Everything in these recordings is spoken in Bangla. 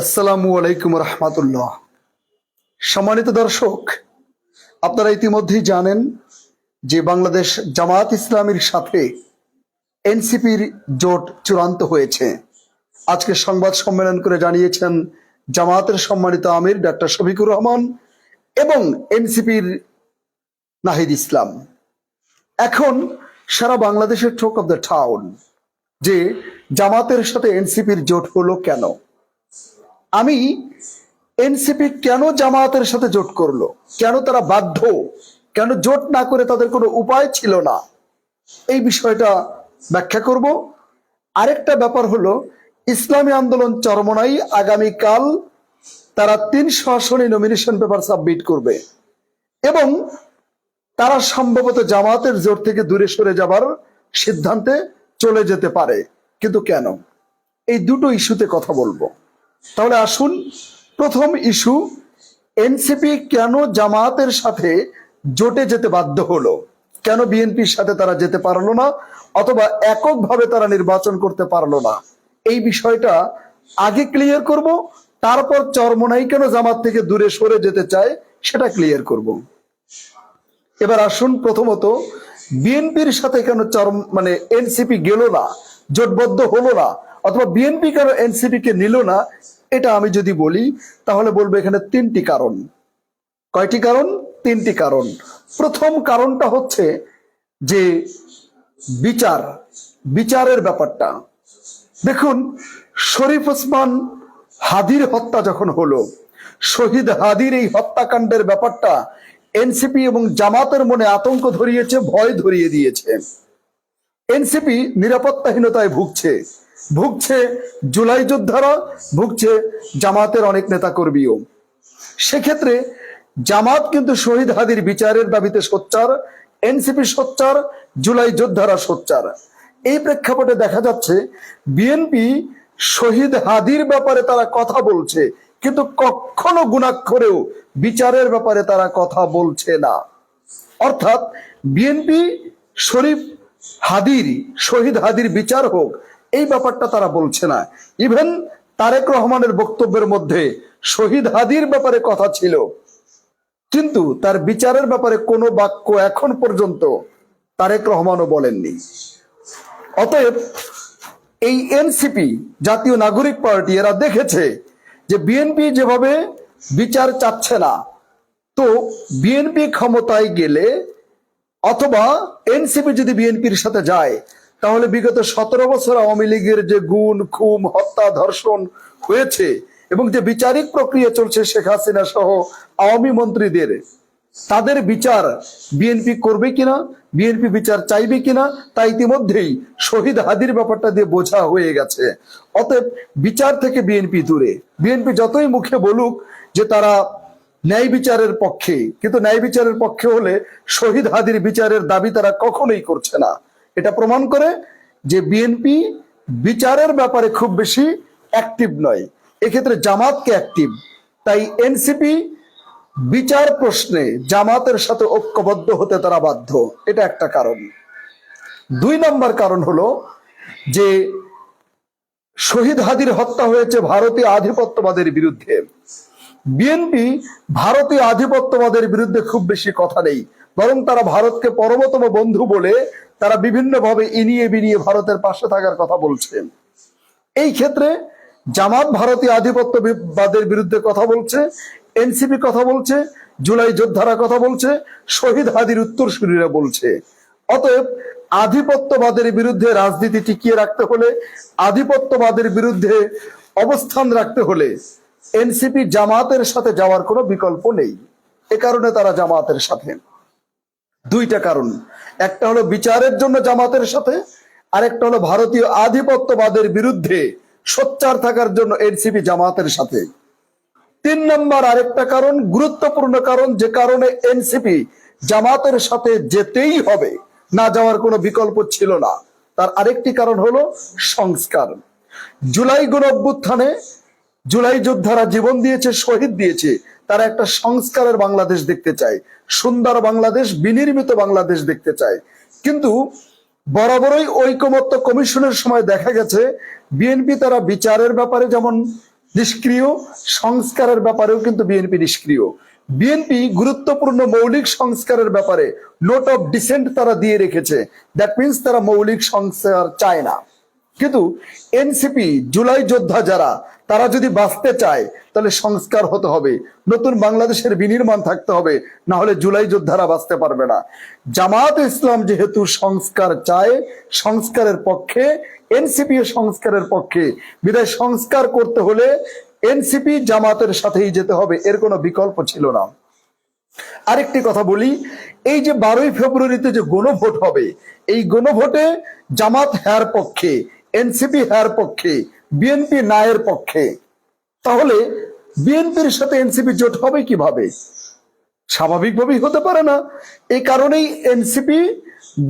আসসালামু আলাইকুম রহমাতুল্লাহ। সম্মানিত দর্শক, আপনারা ইতিমধ্যেই জানেন যে বাংলাদেশ জামাত ইসলামীর সাথে এনসিপির জোট চূড়ান্ত হয়েছে। আজকে সংবাদ সম্মেলন করে জানিয়েছেন জামাতের সম্মানিত আমির ডাক্তার শফিকুর রহমান এবং এনসিপির নাহিদ ইসলাম। এখন সারা বাংলাদেশের ঠোক অব দ্য টাউন যে জামাতের সাথে এনসিপির জোট হলো কেন? আমি এনসিপি কেন জামায়াতের সাথে জোট করল? কেন তারা বাধ্য? কেন জোট না করে তাদের কোনো উপায় ছিল না? এই বিষয়টা ব্যাখ্যা করব। আরেকটা ব্যাপার হলো, ইসলামী আন্দোলন চরমনাই আগামীকাল তারা তিনশো আসনে নমিনেশন পেপার সাবমিট করবে। এবং তারা সম্ভবত জামাতের জোট থেকে দূরে সরে যাবার সিদ্ধান্তে চলে যেতে পারে। কিন্তু কেন? এই দুটো ইস্যুতে কথা বলব। তাহলে আসুন প্রথম ইস্যু, এনসিপি কেন জামায়াতের সাথে জোটে যেতে বাধ্য হলো? কেন বিএনপির সাথে তারা যেতে পারল না অথবা এককভাবে তারা নির্বাচন করতে পারল না? এই বিষয়টা আগে ক্লিয়ার করব, তারপর চরমনাই কেন জামাত থেকে দূরে সরে যেতে চায় সেটা ক্লিয়ার করব। এবার আসুন প্রথমত, বিএনপির সাথে কেন চরম মানে এনসিপি গেল না, জোটবদ্ধ হলো না অথবা বিএনপি কেন এনসিপি কে নিল না, এটা আমি যদি বলি, তাহলে বলব এখানে তিনটি কারণ। কয়টি কারণ? তিনটি কারণ। প্রথম কারণটা হচ্ছে যে বিচার, বিচারের ব্যাপারটা। দেখুন, শরীফ ওসমান হাদির হত্যা যখন হলো, শহীদ হাদির এই হত্যাকাণ্ডের ব্যাপারটা এনসিপি এবং জামাতের মনে আতঙ্ক ধরিয়েছে, ভয় ধরিয়ে দিয়েছে। এনসিপি নিরাপত্তাহীনতায় ভুগছে। ভুগছে জুলাই যোদ্ধারা, ভুগছে জামাতের অনেক নেতাকর্মীও। সেক্ষেত্রে জামাত কিন্তু শহীদ হাদির বিচারের দাবিতে সোচ্চার এনসিপি সোচ্চার, জুলাই যোদ্ধারা সোচ্চার। এই প্রেক্ষাপটে দেখা যাচ্ছে, বিএনপি শহীদ হাদির ব্যাপারে তারা কথা বলছে, কিন্তু কখনো গুণাক্ষরেও বিচারের ব্যাপারে তারা কথা বলছে না। অর্থাৎ বিএনপি শরীফ হাদির, শহীদ হাদির বিচার হোক এই ব্যাপারটা তারা বলছে না। ইভেন তারেক রহমানের বক্তব্যের মধ্যে শহীদ হাদির ব্যাপারে কথা ছিল। কিন্তু তার বিচারের ব্যাপারে কোনো বাক্য এখন পর্যন্ত তারেক রহমানও বলেননি। অতএব এই এনসিপি জাতীয় নাগরিক পার্টি, এরা দেখেছে যে বিএনপি যেভাবে বিচার চাচ্ছে না, তো বিএনপি ক্ষমতায় গেলে অথবা এনসিপি যদি বিএনপির সাথে যায় তাহলে বিগত সতেরো বছর আওয়ামী লীগের যে গুণ, খুম, হত্যা, ধর্ষণ হয়েছে এবং যে বিচারিক প্রক্রিয়া চলছে শেখ হাসিনা সহ আওয়ামী মন্ত্রীদের, তাদের বিচার বিএনপি করবে কিনা বিএনপি বিচার চাইবে কিনা, তা ইতিমধ্যেই শহীদ হাদির ব্যাপারটা দিয়ে বোঝা হয়ে গেছে। অতএব বিচার থেকে বিএনপি দূরে। বিএনপি যতই মুখে বলুক যে তারা ন্যায় বিচারের পক্ষে, কিন্তু ন্যায় বিচারের পক্ষে হলে শহীদ হাদির বিচারের দাবি তারা কখনোই করছে না। এটা প্রমাণ করে যে বিএনপি বিচারের ব্যাপারে খুব বেশি অ্যাক্টিভ নয়। এক্ষেত্রে জামাতকে অ্যাক্টিভ তাই এনসিপি বিচার প্রশ্নে জামাতের সাথে ঐক্যবদ্ধ হতে তারা বাধ্য। এটা একটা কারণ। দুই নম্বর কারণ হলো যে শহীদ হাদির হত্যা হয়েছে ভারতীয় আধিপত্যবাদের বিরুদ্ধে। বিএনপি ভারতীয় আধিপত্যবাদের বিরুদ্ধে খুব বেশি কথা নেই। বরং তারা ভারতকে পরমতম বন্ধু বলে তারা বিভিন্নভাবে ইনিয়ে বিনিয়ে ভারতের পাশে থাকার কথা বলছেন এই ক্ষেত্রে জামাত ভারতীয় আধিপত্যবাদের বিরুদ্ধে কথা বলছে, এনসিপি কথা বলছে, জুলাই যোদ্ধারা কথা বলছে, শহীদ হাদির উত্তরসূরিরা বলছে। অতএব আধিপত্যবাদের বিরুদ্ধে রাজনীতি টিকিয়ে রাখতে হলে, আধিপত্যবাদের বিরুদ্ধে অবস্থান রাখতে হলে এনসিপি জামাতের সাথে যাওয়ার কোনো বিকল্প নেই। এ কারণে তারা জামাতের সাথে। দুইটা কারণ। একটা হলো বিচারের জন্য জামাতের সাথে, আরেকটা হলো ভারতীয় আধিপত্যবাদের বিরুদ্ধে সোচ্চার থাকার জন্য এনসিপি জামাতের সাথে। তিন নম্বর আরেকটা কারণ, গুরুত্বপূর্ণ কারণ, যে কারণে এনসিপি জামাতের সাথে যেতেই হবে, না যাওয়ার কোনো বিকল্প ছিল না। তার আরেকটি কারণ হলো সংস্কার। জুলাই গণ জুলাই যোদ্ধারা জীবন দিয়েছে, শহীদ দিয়েছে তারা একটা সংস্কারের বাংলাদেশ দেখতে চায়, সুন্দর বাংলাদেশ, বিনির্মিত বাংলাদেশ দেখতে চায়। কিন্তু বরাবরই ঐকমত্য কমিশনের সময় দেখা গেছে বিএনপি তারা বিচারের ব্যাপারে যেমন নিষ্ক্রিয়, সংস্কারের ব্যাপারেও কিন্তু বিএনপি নিষ্ক্রিয়। বিএনপি গুরুত্বপূর্ণ মৌলিক সংস্কারের ব্যাপারে নোট অফ ডিসেন্ট তারা দিয়ে রেখেছে। দ্যাট মিন্স তারা মৌলিক সংস্কার চায় না। কিন্তু এনসিপি জুলাই যোদ্ধা যারা তারা যদি বাঁচতে চায়, তাহলে সংস্কার হতে হবে। নতুন বাংলাদেশের বিনির্মাণ থাকতে হবে, না হলে জুলাই যোদ্ধারা বাঁচতে পারবে না। জামাত ইসলাম যেহেতু সংস্কার চায়, সংস্কারের পক্ষে, এনসিপি সংস্কারের পক্ষে। বিদায় সংস্কার করতে হলে এনসিপি জামাতের সাথেই যেতে হবে, এর কোনো বিকল্প ছিল না। আরেকটি কথা বলি, এই যে বারোই ফেব্রুয়ারিতে যে গণভোট হবে, এই গণভোটে জামাত হ্যার পক্ষে, এনসিপি হ্যার পক্ষে বিএনপি নায়ের পক্ষে। তাহলে বিএনপির সাথে এনসিপি জোট হবে কীভাবে? স্বাভাবিকভাবেই হতে পারে না। এই কারণেই এনসিপি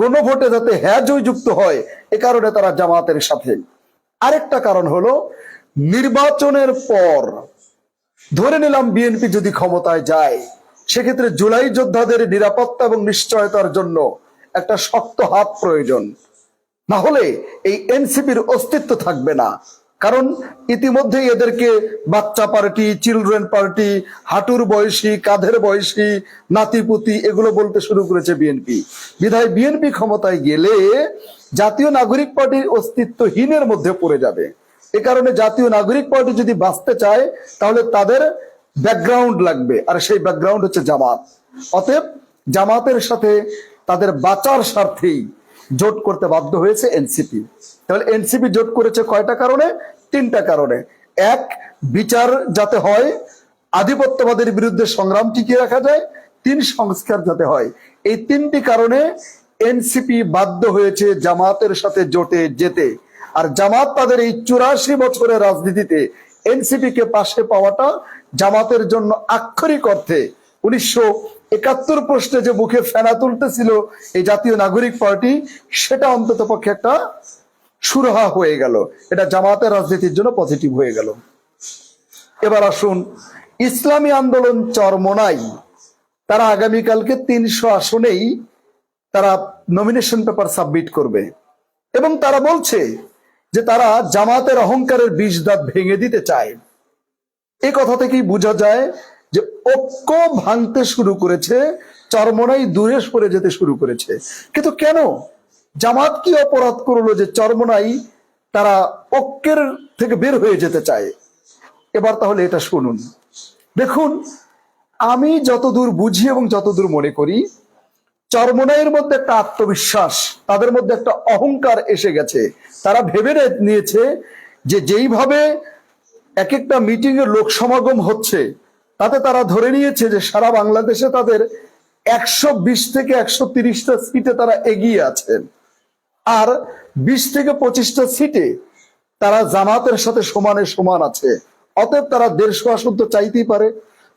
গণভোটে যাতে হ্যাঁ জয়যুক্ত হয়, এ কারণে তারা জামাতের সাথে। আরেকটা কারণ হলো, নির্বাচনের পর ধরে নিলাম বিএনপি যদি ক্ষমতায় যায়, সেক্ষেত্রে জুলাই যোদ্ধাদের নিরাপত্তা এবং নিশ্চয়তার জন্য একটা শক্ত হাত প্রয়োজন। না হলে এই এনসিপির অস্তিত্ব থাকবে না। কারণ ইতিমধ্যেই এদেরকে বাচ্চা পার্টি চিলড্রেন পার্টি, হাঁটুর বয়সী, কাঁধের বয়সী, নাতিপুতি এগুলো বলতে শুরু করেছে বিএনপি বিধায় বিএনপি ক্ষমতায় গেলে জাতীয় নাগরিক পার্টির অস্তিত্বহীনের মধ্যে পড়ে যাবে। এ কারণে জাতীয় নাগরিক পার্টি যদি বাঁচতে চায়, তাহলে তাদের ব্যাকগ্রাউন্ড লাগবে। আর সেই ব্যাকগ্রাউন্ড হচ্ছে জামাত। অতএব জামাতের সাথে তাদের বাঁচার স্বার্থেই জোট করতে বাধ্য হয়েছে এনসিপি। তাহলে এনসিপি জোট করেছে কয়টা কারণে? তিনটা কারণে। এক, বিচার যাতে হয়, আধিপত্যবাদের বিরুদ্ধে সংগ্রাম টিকিয়ে রাখা যায়। তিন, সংস্কার যাতে হয়। এই তিনটি কারণে এনসিপি বাধ্য হয়েছে জামাতের সাথে জোটে যেতে। আর জামাত তাদের এই চুরাশি বছরের রাজনীতিতে এনসিপি কে পাশে পাওয়াটা জামাতের জন্য আক্ষরিক অর্থে উনিশশো একাত্তর প্রশ্নে যে মুখে ফেনা তুলতেছিল এই জাতীয় নাগরিক পার্টি, সেটা অন্তত পক্ষে একটা সুরাহা হয়ে গেল। এটা জামাতের রাজনীতির জন্য পজিটিভ হয়ে গেল। এবার আসুন, ইসলামী আন্দোলন চরমনাই তারা আগামীকালকে তিনশো আসনেই তারা নমিনেশন পেপার সাবমিট করবে। এবং তারা বলছে যে তারা জামাতের অহংকারের বিষ দাঁত ভেঙে দিতে চায়। এই কথা থেকেই বোঝা যায় যে ঐক্য ভাঙতে শুরু করেছে, চরমনাই দূরে সরে যেতে শুরু করেছে। কিন্তু কেন? জামাত কি অপরাধ করল যে চরমনাই তারা ঐক্যের থেকে বের হয়ে যেতে চায়? এবার তাহলে এটা শুনুন। দেখুন, আমি যতদূর বুঝি এবং যতদূর মনে করি, চরমনাইয়ের মধ্যে একটা আত্মবিশ্বাস, তাদের মধ্যে একটা অহংকার এসে গেছে। তারা ভেবে নিয়েছে যে যেইভাবে এক একটা মিটিং এর লোক সমাগম হচ্ছে তাতে তারা ধরে নিয়েছে যে সারা বাংলাদেশে তাদের একশো বিশ থেকে একশো তিরিশটা সিটে তারা এগিয়ে আছেন। আর বিশ থেকে পঁচিশটা সিটে তারা জামাতের সাথে সমানে সমান আছে। অতএব তারা দেড়শো আসন তো চাইতেই পারে।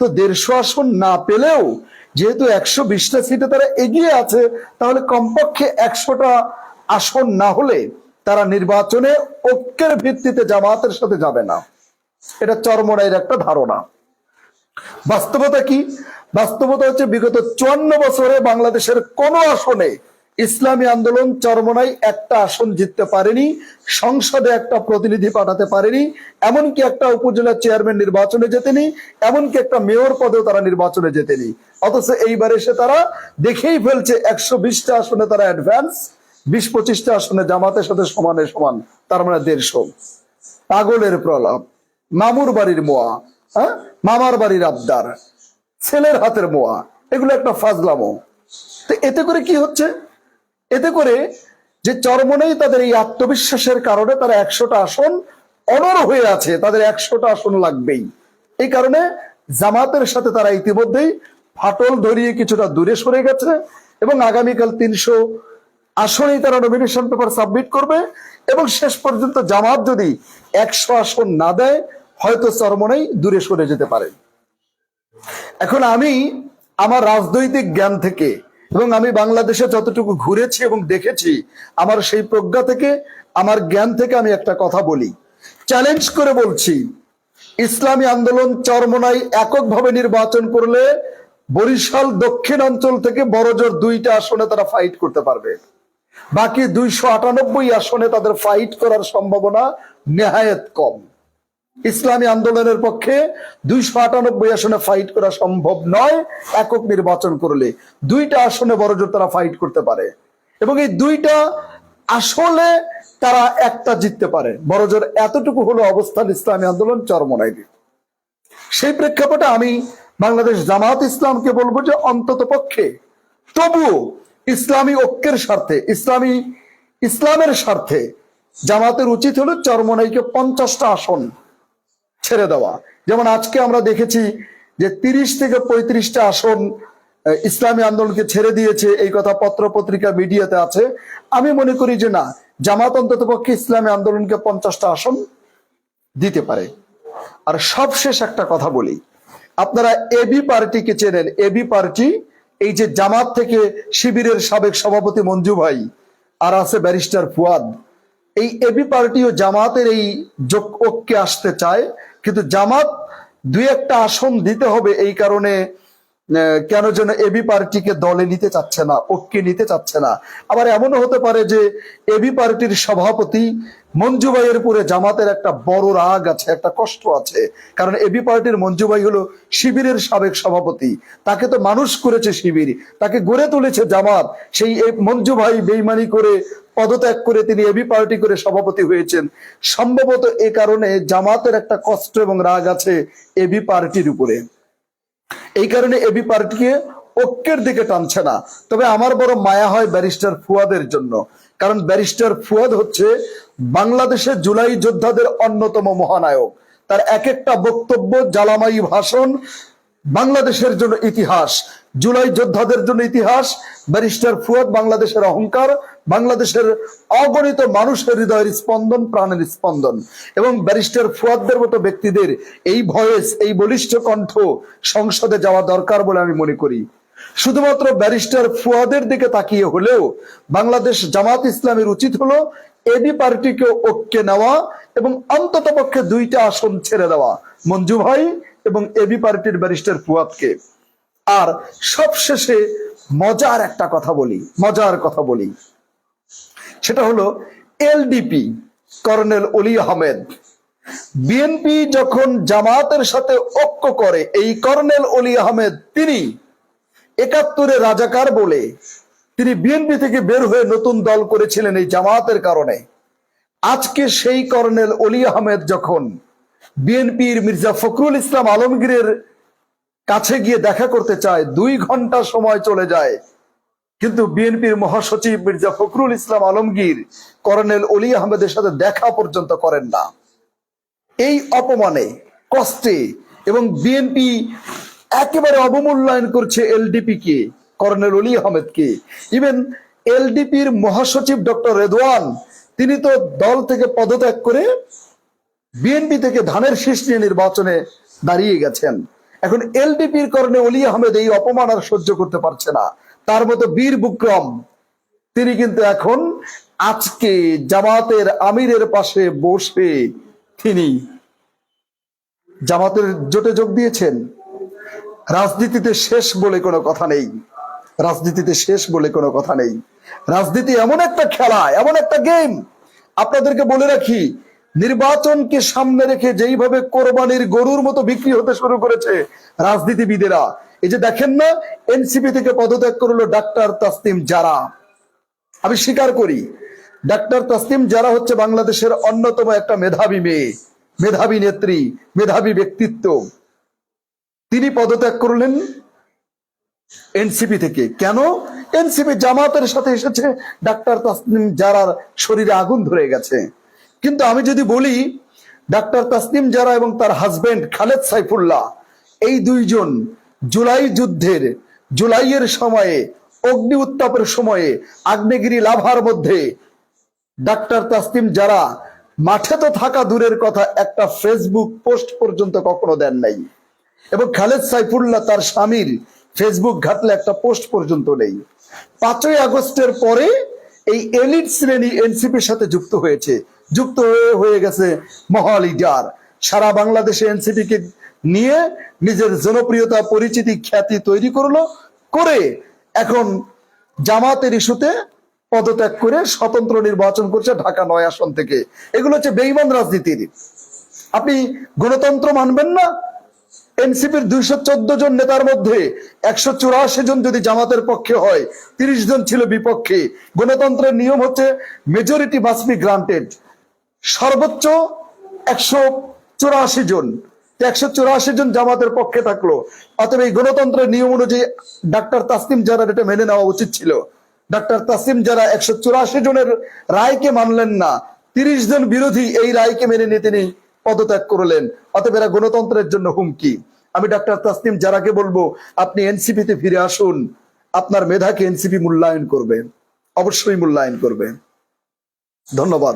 তো দেড়শো আসন না পেলেও যেহেতু একশো বিশটা সিটে তারা এগিয়ে আছে, তাহলে কমপক্ষে একশোটা আসন না হলে তারা নির্বাচনে ঐক্যের ভিত্তিতে জামাতের সাথে যাবে না। এটা চরমরাইয়ের একটা ধারণা। বাস্তবতা কি? বাস্তবতা হচ্ছে বিগত চুয়ান্ন বছরে বাংলাদেশের কোন আসনে ইসলামী আন্দোলন চরমনাই একটা আসন জিততে পারেনি, সংসদে একটা প্রতিনিধি পাঠাতে পারেনি, এমনকি একটা উপজেলা চেয়ারম্যান নির্বাচনে যেতেনি এমনকি একটা মেয়র পদেও তারা নির্বাচনে যেতেনি অথচ এইবার এসে তারা দেখেই ফেলছে একশো বিশটা আসনে তারা অ্যাডভান্স বিশ পঁচিশটা আসনে জামাতের সাথে সমানে সমান, তার মানে দেড়শো। পাগলের প্রলাপ, মামুর বাড়ির মোয়া হ্যাঁ? মামার বাড়ির আবদার, ছেলের হাতের মোয়া, এগুলো একটা ফাজলামো। তো এতে করে কি হচ্ছে? এতে করে যে চরমনেই তাদের এই আত্মবিশ্বাসের কারণে তারা একশোটা আসন অনর হয়ে আছে, তাদের একশোটা আসন লাগবেই। এই কারণে জামাতের সাথে তারা ইতিমধ্যেই ফাটল ধরিয়ে কিছুটা দূরে সরে গেছে এবং আগামীকাল তিনশো আসনেই তারা নমিনেশন পেপার সাবমিট করবে এবং শেষ পর্যন্ত জামাত যদি একশো আসন না দেয় হয়তো চরমনেই দূরে সরে যেতে পারে। এখন আমি আমার রাজনৈতিক জ্ঞান থেকে এবং আমি বাংলাদেশে যতটুকু ঘুরেছি এবং দেখেছি, আমার সেই প্রজ্ঞা থেকে, আমার জ্ঞান থেকে আমি একটা কথা বলি। চ্যালেঞ্জ করে বলছি, ইসলামী আন্দোলন চরমনাই এককভাবে নির্বাচন করলে বরিশাল দক্ষিণ অঞ্চল থেকে বড়জোর দুইটা আসনে তারা ফাইট করতে পারবে। বাকি দুইশো আটানব্বই আসনে তাদের ফাইট করার সম্ভাবনা নেহায়ত কম। ইসলামী আন্দোলনের পক্ষে দুইশো আটানব্বই আসনে ফাইট করা সম্ভব নয়, একক নির্বাচন করলে। দুইটা আসনে বড়জোর তারা ফাইট করতে পারে। এবং এই দুইটা আসলে তারা একটা জিততে পারে। বড়জোর এতটুকু হলো অবস্থান ইসলামী আন্দোলন চরমনাই সেই প্রেক্ষাপটে আমি বাংলাদেশ জামাত ইসলামকে বলব যে অন্তত পক্ষে তবুও ইসলামী ঐক্যের স্বার্থে, ইসলামী, ইসলামের স্বার্থে জামাতের উচিত হলো চরমনাইকে পঞ্চাশটা আসন ছেড়ে দেওয়া। যেমন আজকে আমরা দেখেছি যে তিরিশ থেকে পঁয়ত্রিশটা আসন ইসলামী আন্দোলনকে ছেড়ে দিয়েছে, এই কথা পত্র পত্রিকা মিডিয়াতে আছে। আমি মনে করি যে না, জামাত অন্তত পক্ষে ইসলামী আন্দোলনকে পঞ্চাশটা আসন দিতে পারে। আর সবশেষ একটা কথা বলি, আপনারা এবি পার্টিকে চেনেন। এবি পার্টি, এই যে জামাত থেকে শিবিরের সাবেক সভাপতি মঞ্জু ভাই আর আছে ব্যারিস্টার ফুয়াদ, এই এবি পার্টিও জামাতের এই ঐক্যে আসতে চায়। কিন্তু জামাত দুই একটা আসন দিতে হবে এই কারণে কেন যেন এবি পার্টিকে দলে নিতে চাচ্ছে না ঐক্যে নিতে চাচ্ছে না। আবার এমনও হতে পারে যে এবি পার্টির সভাপতি মঞ্জু ভাইয়ের পুরে জামাতের একটা বড় রাগ আছে, একটা কষ্ট আছে। কারণ এবি পার্টির মঞ্জু ভাই হলো শিবিরের সাবেক সভাপতি। তাকে তো মানুষ করেছে শিবির, তাকে গড়ে তুলেছে জামাত। সেই মঞ্জু ভাই বেইমানি করে, পদত্যাগ করে তিনি এবি পার্টি করে সভাপতি হয়েছেন। সম্ভবত এ কারণে জামাতের একটা কষ্ট এবং রাগ আছে এবি পার্টির উপরে। এই কারণে এবি পার্টিকে ঐক্যের দিকে টানছে না। তবে আমার বড় মায়া হয় ব্যারিস্টার ফুয়াদের জন্য। কারণ ব্যারিস্টার ফুয়াদ হচ্ছে বাংলাদেশের জুলাই যোদ্ধাদের অন্যতম মহানায়ক। তার এক একটা বক্তব্য জ্বালামাই ভাষণ বাংলাদেশের জন্য ইতিহাস, জুলাই যোদ্ধাদের জন্য ইতিহাস, ব্যারিস্টার ফুয়াদ বাংলাদেশের অহংকার, বাংলাদেশের অগণিত মানুষের হৃদয়ের স্পন্দন, প্রাণের স্পন্দন। এবং ব্যারিস্টার ফুয়াদদের মতো ব্যক্তিদের এই ভয়েস, এই বলিষ্ঠ কণ্ঠ সংসদে যাওয়া দরকার বলে আমি মনে করি। শুধুমাত্র ব্যারিস্টার ফুয়াদের দিকে তাকিয়ে হলেও বাংলাদেশ জামাত ইসলামের উচিত হলো এবি পার্টিকে ঐক্যে নেওয়া এবং অন্তত পক্ষে দুইটা আসন ছেড়ে দেওয়া। মঞ্জু ভাই এবং এবি পার্টির ব্যারিস্টার ফুয়াদকে। আর সবশেষে মজার একটা কথা বলি, মজার কথা বলি। সেটা হলো এলডিপি কর্নেল অলি আহমেদ। বিএনপি যখন জামাতের সাথে ঐক্য করে, এই কর্নেল অলি আহমেদ তিনি একাত্তরে রাজাকার বলে তিনি বিএনপি থেকে বের হয়ে নতুন দল করেছিলেন এই জামাতের কারণে। আজকে সেই কর্নেল অলি আহমেদ যখন বিএনপির মির্জা ফখরুল ইসলাম আলমগীরের কাছে গিয়ে দেখা করতে চায়, দুই ঘণ্টা সময় চলে যায়। কিন্তু বিএনপির মহাসচিব মির্জা ফখরুল ইসলাম আলমগীর কর্নেল অলি আহমেদের সাথে দেখা পর্যন্ত করেন না। এই অপমানে, কষ্টে এবং বিএনপি একেবারে অবমূল্যায়ন করছে এলডিপি কে, কর্নেল অলি আহমেদকে। ইভেন এলডিপির মহাসচিব ডক্টর রেদওয়ান, তিনি তো দল থেকে পদত্যাগ করে বিএনপি থেকে ধানের শীষ নিয়ে নির্বাচনে দাঁড়িয়ে গেছেন। এখন এলডিপির কারণে অলি আহমেদ এই অপমান আর সহ্য করতে পারছে না। তার মতো বীর বুক্রম, তিনি কিন্তু এখন আজকে জামাতের আমিরের পাশে বসে তিনি জামাতের জোটে যোগ দিয়েছেন। রাজনীতিতে শেষ বলে কোনো কথা নেই। রাজনীতিতে শেষ বলে কোনো কথা নেই। রাজনীতি এমন একটা খেলা, এমন একটা গেম। আপনাদেরকে বলে রাখি নির্বাচনকে সামনে রেখে যেইভাবে কোরবানির গরুর মতো বিক্রি হতে শুরু করেছে রাজনীতিবিদেরা, এই যে দেখেন না, এনসিপি থেকে পদত্যাগ করল ডাক্তার তাসনিম যারা আমি স্বীকার করি, ডাক্তার তাসনিম যারা হচ্ছে বাংলাদেশের অন্যতম একটা মেধাবী মেয়ে, মেধাবী নেত্রী, মেধাবী ব্যক্তিত্ব। তিনি পদত্যাগ করলেন এনসিপি থেকে। কেন? এনসিপি জামাতের সাথে এসেছে, ডাক্তার তাসনিম যারার শরীরে আগুন ধরে গেছে। কিন্তু আমি যদি বলি, ডাক্তার তাসনিম যারা এবং তার হাজবেন্ড খালেদ সাইফুল্লাহ, এই দুইজন জুলাই যুদ্ধের, জুলাইয়ের সময়ে, অগ্নি উত্তাপের সময়ে আগ্নেয়গিরি লাভার মধ্যে ডাক্তার তাসনিম যারা মাঠে তো থাকা দূরের কথা একটা ফেসবুক পোস্ট পর্যন্ত কখনো দেন নাই। এবং খালেদ সাইফুল্লাহ তার স্বামীর ফেসবুক ঘাটলে একটা পোস্ট পর্যন্ত নেই। পাঁচই আগস্টের পরে এই এলিট শ্রেণি এনসিপির সাথে যুক্ত হয়েছে। যুক্ত হয়ে হয়ে গেছে মহা লিডার সারা বাংলাদেশে এনসিপি কে নিয়ে নিজের জনপ্রিয়তা, পরিচিতি, খ্যাতি তৈরি করল, করে এখন জামাতের ইস্যুতে পদত্যাগ করে স্বতন্ত্র নির্বাচন করছে ঢাকা নয় আসন থেকে। এগুলো হচ্ছে বেইমান রাজনীতির। আপনি গণতন্ত্র মানবেন না? এনসিপির দুইশো চোদ্দ জন নেতার মধ্যে একশো চুরাশি জন যদি জামাতের পক্ষে হয়, তিরিশ জন ছিল বিপক্ষে। গণতন্ত্রের নিয়ম হচ্ছে মেজরিটি মাস্ট গ্রান্টেড সর্বোচ্চ একশো চুরাশি জন। একশো চুরাশি জন জামাতের পক্ষে থাকল। অতএব এই গণতন্ত্রের নিয়ম অনুযায়ী ডাক্তার তাসলিম যারা এটা মেনে নেওয়া উচিত ছিল। ডাক্তার তাসিম যারা একশো চুরাশি জনের রায়কে মানলেন না। তিরিশ জন বিরোধী এই রায়কে মেনে নিয়ে তিনি পদত্যাগ করলেন। অতএব এরা গণতন্ত্রের জন্য হুমকি। আমি ডাক্তার তাসলিম যারাকে বলব, আপনি এনসিপিতে ফিরে আসুন। আপনার মেধাকে এনসিপি মূল্যায়ন করবে। অবশ্যই মূল্যায়ন করবে। ধন্যবাদ।